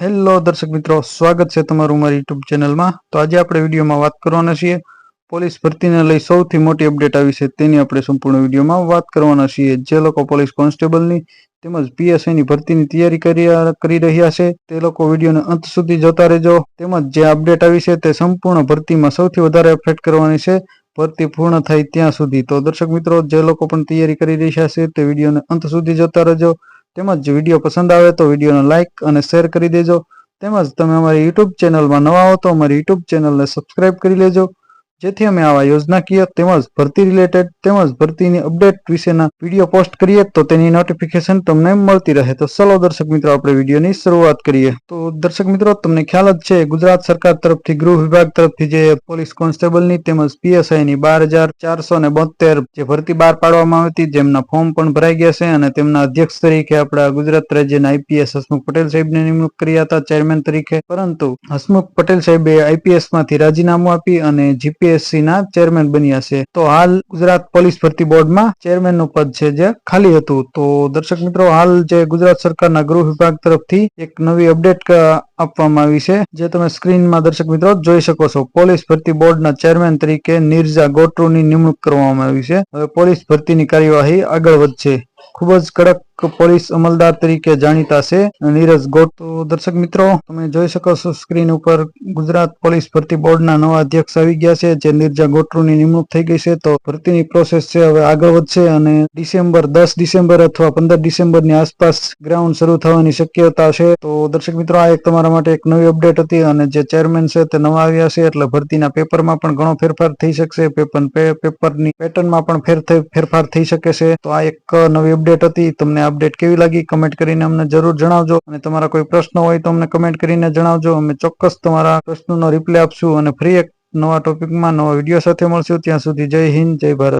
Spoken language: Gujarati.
હેલો દર્શક મિત્રો, સ્વાગત છે તમારું મારી યુટ્યુબ ચેનલમાં તો આજે આપણે વિડીયોમાં વાત કરવાના છીએ પોલીસ ભરતીને લઈ સૌથી મોટી અપડેટ આવી છે તેની આપણે સંપૂર્ણ વિડીયોમાં વાત કરવાના છીએ. જે લોકો પોલીસ કોન્સ્ટેબલની તેમજ પીએસઆઈની ભરતીની તૈયારી કરી રહ્યા છે, તે લોકો વિડીયોને અંત સુધી જોતા રહેજો. તેમજ જે અપડેટ આવી છે તે સંપૂર્ણ ભરતીમાં સૌથી વધારે અફેક્ટ કરવાની છે. ભરતી પૂર્ણ થાય ત્યાં સુધી. તો દર્શક મિત્રો, જે લોકો પણ તૈયારી કરી રહ્યા છે તે વિડીયોને અંત સુધી જોતા રહેજો. તેમજ વીડિયો પસંદ આવે તો વિડીયોને લાઇક અને શેર કરી દેજો. તેમજ તમે અમારી યુટ્યુબ ચેનલમાં નવા હો તો અમારી યુટ્યુબ ચેનલને સબસ્ક્રાઇબ કરી લેજો. જેથી અમે આવા યોજનાકીય તેમજ ભરતી રિલેટેડ તેમજ ભરતીની અપડેટ વિશેના વીડિયો પોસ્ટ કરીએ તો તેની નોટિફિકેશન તમને મળતી રહે. તો ચલો દર્શક મિત્રો, આપણે વિડીયોની શરૂઆત કરીએ. તો દર્શક મિત્રો, તમને ખ્યાલ જ છે, ગુજરાત સરકાર તરફથી ગૃહ વિભાગ તરફથી જે પોલીસ કોન્સ્ટેબલની તેમજ પીએસઆઈની બાર હજાર ચારસો ને બોતેર જે ભરતી બહાર પાડવામાં આવી જેમના ફોર્મ પણ ભરાઈ ગયા છે અને તેમના અધ્યક્ષ તરીકે આપણા ગુજરાત રાજ્યના આઈપીએસ હસમુખ પટેલ સાહેબની નિમણૂક કર્યા હતા, ચેરમેન તરીકે. પરંતુ હસમુખ પટેલ સાહેબે આઈપીએસમાંથી રાજીનામું આપી અને જીપીએસસી ના ચેરમેન બન્યા છે. તો હાલ ગુજરાત પોલીસ ભરતી બોર્ડમાં ચેરમેનનું પદ છે જે ખાલી હતું. તો દર્શક મિત્રો, હાલ જે ગુજરાત સરકારના ગૃહ વિભાગ તરફથી એક નવી અપડેટ આપવામાં આવી છે, જે તમે સ્ક્રીનમાં દર્શક મિત્રો જોઈ શકો છો. પોલીસ ભરતી બોર્ડના ચેરમેન તરીકે નિર્જા ગોટરુની નિમણૂક કરવામાં આવી છે. હવે પોલીસ ભરતીની કાર્યવાહી આગળ વધશે. ખૂબ જ કડક પોલીસ અમલદાર તરીકે જાણીતા છે. નીરજ ગોટ, દર્શક મિત્રો, તમે જોઈ શકો છો સ્ક્રીન ઉપર ગુજરાત પોલીસ ભરતી બોર્ડના નવા અધ્યક્ષ આવી ગયા છે, જે નિર્જા ગોટરુની નિમણૂક થઈ ગઈ છે. તો ભરતીની પ્રોસેસ છે, હવે આગળ વધશે અને ડિસેમ્બર દસ ડિસેમ્બર અથવા પંદર ડિસેમ્બરની આસપાસ ગ્રાઉન્ડ શરૂ થવાની શક્યતા છે. તો દર્શક મિત્રો, આ એક તમારા માટે એક નવી અપડેટ હતી અને જે ચેરમેન છે તે નવા આવ્યા છે, એટલે ભરતીના પેપરમાં પણ ઘણો ફેરફાર થઈ શકશે. પેપર પેપરની પેટર્નમાં પણ ફેરફાર થઈ શકે છે. તો આ એક નવી અપડેટ હતી. તમને અપડેટ કેવી લાગી કમેન્ટ કરીને અમને જરૂર જણાવજો. અને તમારા કોઈ પ્રશ્ન હોય તો અમને કમેન્ટ કરીને જણાવજો. અમે ચોક્કસ તમારા પ્રશ્નોનો રિપ્લાય આપશું અને ફ્રી એક નવા ટોપિકમાં નવા વીડિયો સાથે મળશું. ત્યાં સુધી જય હિન્દ, જય ભારત.